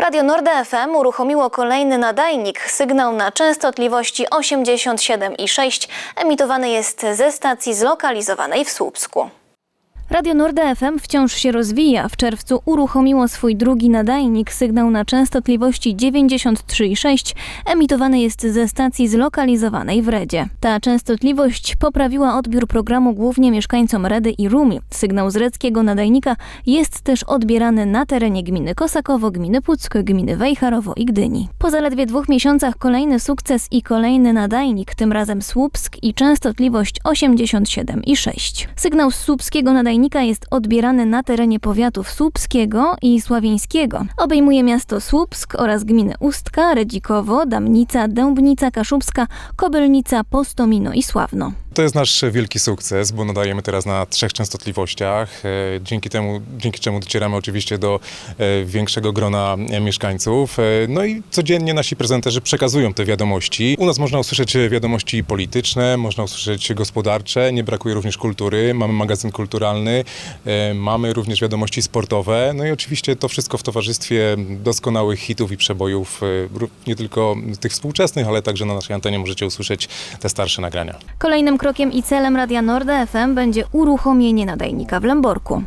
Radio Norda FM uruchomiło kolejny nadajnik. Sygnał na częstotliwości 87,6 emitowany jest ze stacji zlokalizowanej w Słupsku. Radio Norda FM wciąż się rozwija. W czerwcu uruchomiło swój drugi nadajnik. Sygnał na częstotliwości 93,6 emitowany jest ze stacji zlokalizowanej w Redzie. Ta częstotliwość poprawiła odbiór programu głównie mieszkańcom Redy i Rumi. Sygnał z reckiego nadajnika jest też odbierany na terenie gminy Kosakowo, gminy Pucko, gminy Wejherowo i Gdyni. Po zaledwie dwóch miesiącach kolejny sukces i kolejny nadajnik, tym razem Słupsk i częstotliwość 87,6. Sygnał z słupskiego nadajnika jest odbierany na terenie powiatów słupskiego i sławieńskiego. Obejmuje miasto Słupsk oraz gminy Ustka, Redzikowo, Damnica, Dębnica Kaszubska, Kobylnica, Postomino i Sławno. To jest nasz wielki sukces, bo nadajemy teraz na trzech częstotliwościach. E, Dzięki temu, dzięki czemu docieramy oczywiście do e, większego grona mieszkańców. E, No i codziennie nasi prezenterzy przekazują te wiadomości. U nas można usłyszeć wiadomości polityczne, można usłyszeć gospodarcze, nie brakuje również kultury, mamy magazyn kulturalny, mamy również wiadomości sportowe. No i oczywiście to wszystko w towarzystwie doskonałych hitów i przebojów, nie tylko tych współczesnych, ale także na naszej antenie możecie usłyszeć te starsze nagrania. Kolejnym krokiem i celem Radia Norda FM będzie uruchomienie nadajnika w Lęborku.